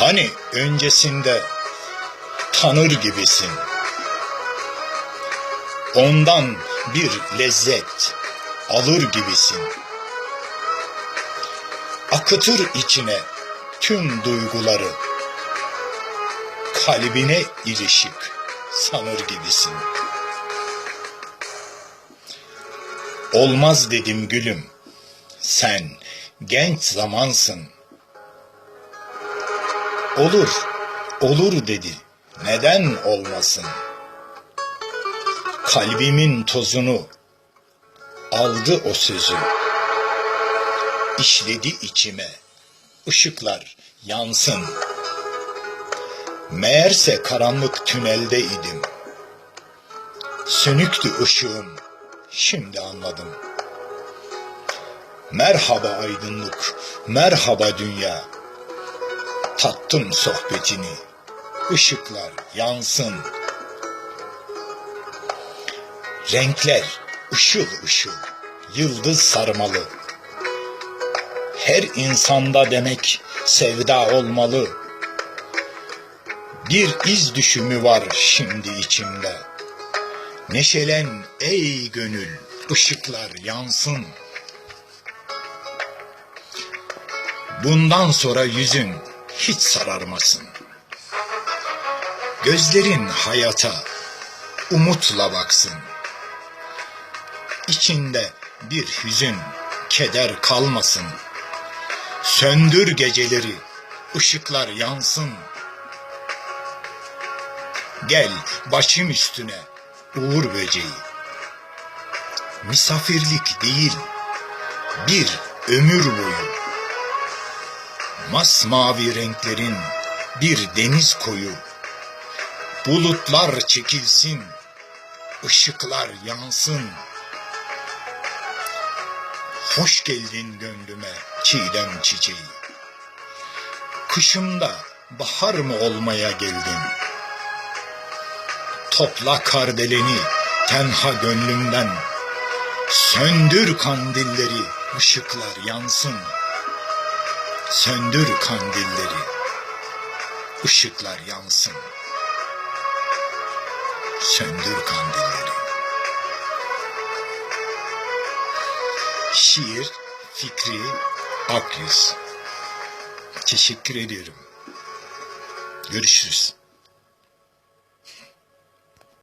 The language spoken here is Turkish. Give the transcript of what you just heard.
Hani öncesinde tanır gibisin. Ondan bir lezzet alır gibisin. Akıtır içine tüm duyguları. Kalbine ilişik sanır gibisin. Olmaz dedim gülüm. Sen genç zamansın. Olur, olur dedi. Neden olmasın? Kalbimin tozunu aldı o sözü. İşledi içime. ışıklar yansın. Meğerse karanlık tünelde idim. Sönüktü ışığım. Şimdi anladım. Merhaba aydınlık, merhaba dünya. Tattım sohbetini. Işıklar yansın. Renkler ışıl ışıl, yıldız sarmalı. Her insanda demek sevda olmalı. Bir iz düşümü var şimdi içimde. Neşelen ey gönül, ışıklar yansın. Bundan sonra yüzün hiç sararmasın. Gözlerin hayata umutla baksın. İçinde bir hüzün, keder kalmasın. Söndür geceleri, ışıklar yansın. Gel başım üstüne uğur böceği. Misafirlik değil, bir ömür boyu. Masmavi renklerin bir deniz koyu. Bulutlar çekilsin, ışıklar yansın. Hoş geldin gönlüme çiğdem çiçeği. Kışımda bahar mı olmaya geldin? Topla kardeleni tenha gönlümden. Söndür kandilleri, ışıklar yansın. Söndür kandilleri, ışıklar yansın. Söndür kandilleri. Şiir Fikri Akyüz. Teşekkür ediyorum. Görüşürüz.